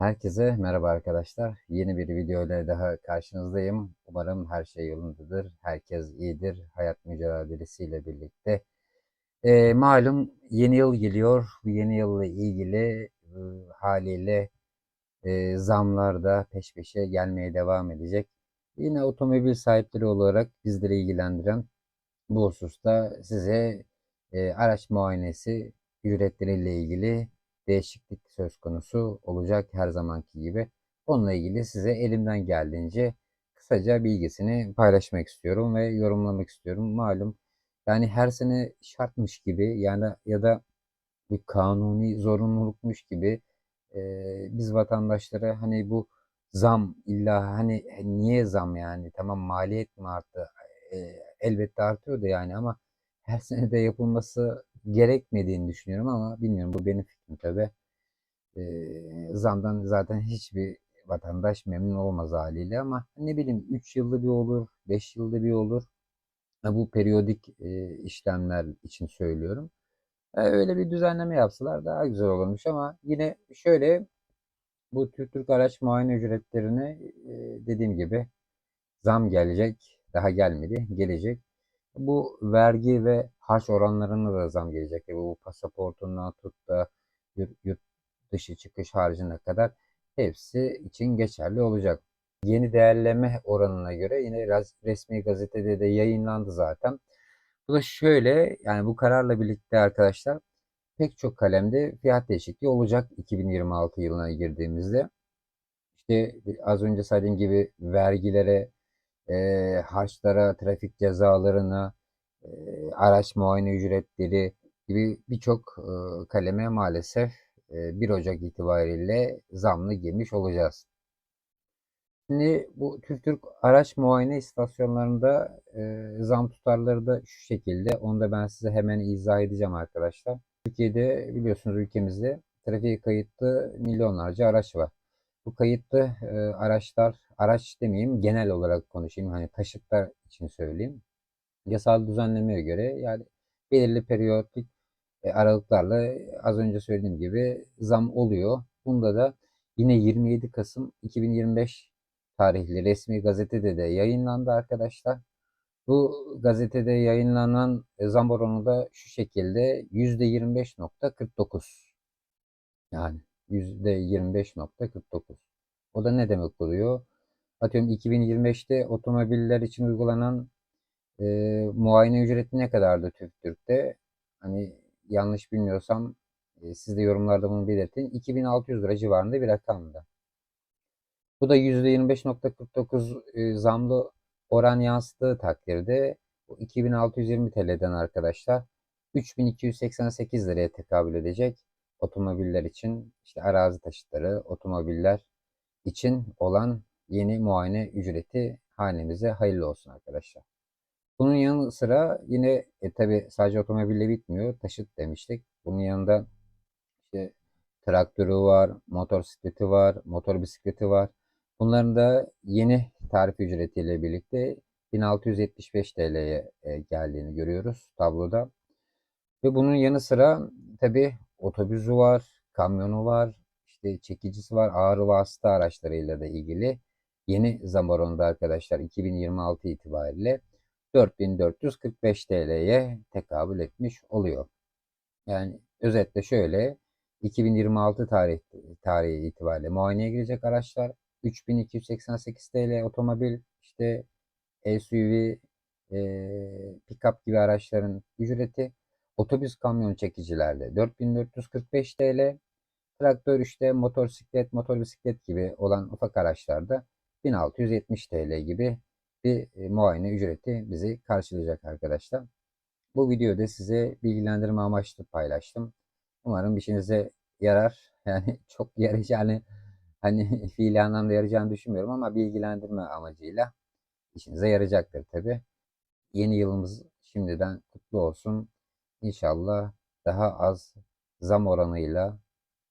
Herkese merhaba arkadaşlar. Yeni bir video ile daha karşınızdayım. Umarım her şey yolundadır. Herkes iyidir. Hayat mücadelesiyle birlikte. Ee, malum yeni yıl geliyor. Bu yeni yılla ilgili e, haliyle e, zamlar da peş peşe gelmeye devam edecek. Yine otomobil sahipleri olarak bizleri ilgilendiren bu hususta size e, araç muayenesi ücretleriyle ilgili değişiklik söz konusu olacak her zamanki gibi. Onunla ilgili size elimden geldiğince kısaca bilgisini paylaşmak istiyorum ve yorumlamak istiyorum. Malum yani her sene şartmış gibi yani ya da bir kanuni zorunlulukmuş gibi e, biz vatandaşlara hani bu zam illa hani niye zam yani tamam maliyet mi arttı E, elbette artıyor da yani ama her sene de yapılması gerekmediğini düşünüyorum ama bilmiyorum bu benim fikrim tabii. E, zamdan zaten hiçbir vatandaş memnun olmaz haliyle ama ne bileyim 3 yılda bir olur, 5 yılda bir olur. Bu periyodik e, işlemler için söylüyorum. E, öyle bir düzenleme yapsalar daha güzel olurmuş ama yine şöyle bu Türk Türk araç muayene ücretlerine e, dediğim gibi zam gelecek. Daha gelmedi, gelecek. Bu vergi ve harç oranlarına da zam gelecek. E, bu pasaportundan tut da yurt, dışı çıkış harcına kadar hepsi için geçerli olacak. Yeni değerleme oranına göre yine resmi gazetede de yayınlandı zaten. Bu da şöyle yani bu kararla birlikte arkadaşlar pek çok kalemde fiyat değişikliği olacak 2026 yılına girdiğimizde. İşte az önce saydığım gibi vergilere, e, harçlara, trafik cezalarına, e, araç muayene ücretleri gibi birçok kaleme maalesef e, 1 Ocak itibariyle zamlı girmiş olacağız. Şimdi bu Türk Türk araç muayene istasyonlarında zam tutarları da şu şekilde. Onu da ben size hemen izah edeceğim arkadaşlar. Türkiye'de biliyorsunuz ülkemizde trafiğe kayıtlı milyonlarca araç var. Bu kayıtlı araçlar, araç demeyeyim genel olarak konuşayım. Hani taşıtlar için söyleyeyim. Yasal düzenlemeye göre yani belirli periyodik e, aralıklarla az önce söylediğim gibi zam oluyor. Bunda da yine 27 Kasım 2025 tarihli resmi gazetede de yayınlandı arkadaşlar. Bu gazetede yayınlanan zam oranı da şu şekilde %25.49. Yani %25.49. O da ne demek oluyor? Atıyorum 2025'te otomobiller için uygulanan e, muayene ücreti ne kadardı TÜV TÜRK'te? Hani yanlış bilmiyorsam e, siz de yorumlarda bunu belirtin. 2600 lira civarında bir rakamdı. Bu da %25.49 e, zamlı oran yansıttığı takdirde 2620 TL'den arkadaşlar 3288 liraya tekabül edecek otomobiller için işte arazi taşıtları, otomobiller için olan yeni muayene ücreti hanemize hayırlı olsun arkadaşlar. Bunun yanı sıra yine e, tabi sadece otomobille bitmiyor. Taşıt demiştik. Bunun yanında işte traktörü var, motosikleti var, motor bisikleti var. Bunların da yeni tarif ücretiyle birlikte 1675 TL'ye e, geldiğini görüyoruz tabloda. Ve bunun yanı sıra tabi otobüsü var, kamyonu var, işte çekicisi var, ağır vasıta araçlarıyla da ilgili yeni zam oranında arkadaşlar 2026 itibariyle 4445 TL'ye tekabül etmiş oluyor. Yani özetle şöyle 2026 tarih tarihi itibariyle muayeneye girecek araçlar 3288 TL otomobil işte SUV e, pick-up gibi araçların ücreti otobüs kamyon çekicilerde 4445 TL traktör işte motosiklet motor bisiklet gibi olan ufak araçlarda 1670 TL gibi bir muayene ücreti bizi karşılayacak arkadaşlar. Bu videoda size bilgilendirme amaçlı paylaştım. Umarım işinize yarar. Yani çok yarayacağını hani fiili anlamda yarayacağını düşünmüyorum ama bilgilendirme amacıyla işinize yarayacaktır tabi. Yeni yılımız şimdiden kutlu olsun. İnşallah daha az zam oranıyla,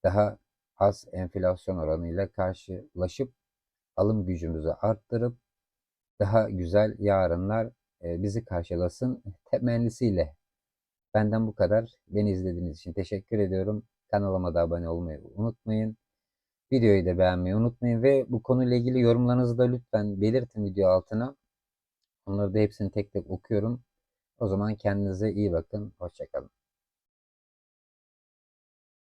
daha az enflasyon oranıyla karşılaşıp alım gücümüzü arttırıp daha güzel yarınlar bizi karşılasın temennisiyle. Benden bu kadar. Beni izlediğiniz için teşekkür ediyorum. Kanalıma da abone olmayı unutmayın. Videoyu da beğenmeyi unutmayın ve bu konuyla ilgili yorumlarınızı da lütfen belirtin video altına. Onları da hepsini tek tek okuyorum. O zaman kendinize iyi bakın. Hoşçakalın.